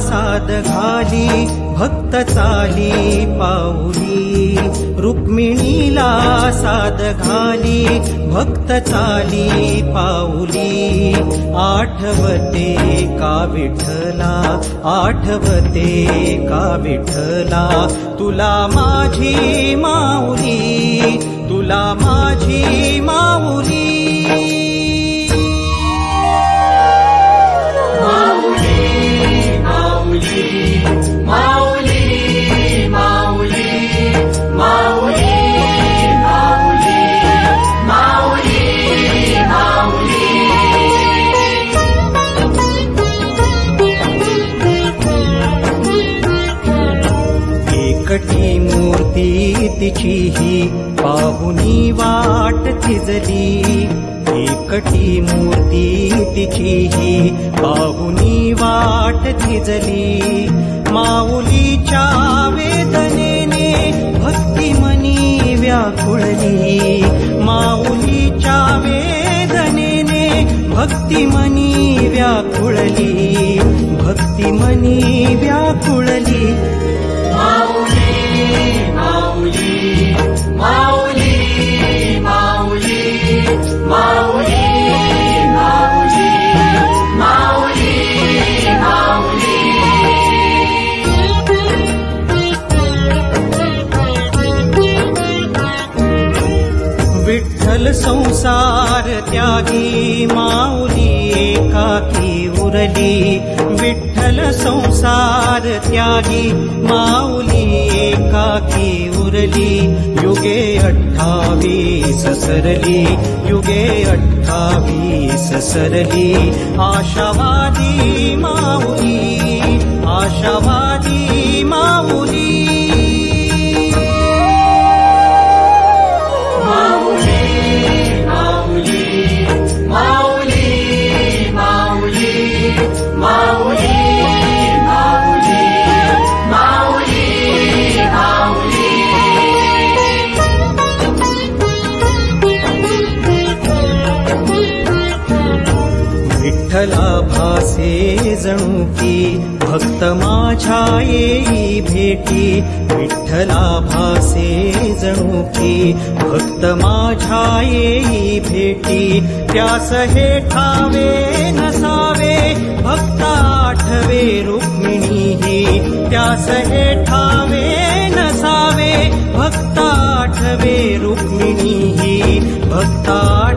प्रसाद घाली भक्त चाली पाऊली. रुक्मिणीला साद घाली भक्त चाली पाऊली. आठवते का विठला आठवते का विठला तुला माझी माऊली तुला माझी माऊली. मूर्ती तिची ही पाहुनी वाट थिजली. एकटी मूर्ती तिची ही पाहुनी वाट थिजली. माऊलीच्या वेदनेने भक्ती मनी व्याकुळली. माऊलीच्या वेदनेने भक्ती मनी व्याकुळली. विठ्ठल संसार त्यागी माऊली एकाकी उरली. विठ्ठल संसार त्यागी माऊली एकाकी उरली युगे अठ्ठावीस सरली युगे अठ्ठावीस सरली आशावादी विठ्ठला भासे जणू की भक्त माझ्या येई भेटी. विठ्ठला भासे जणू की भक्त माझ्या येई भेटी. त्यास हे ठावे नसावे भक्त आठवे रुक्मिणी ही. त्यास हे ठावे नसावे भक्त आठवे रुक्मिणी हे. भक्ता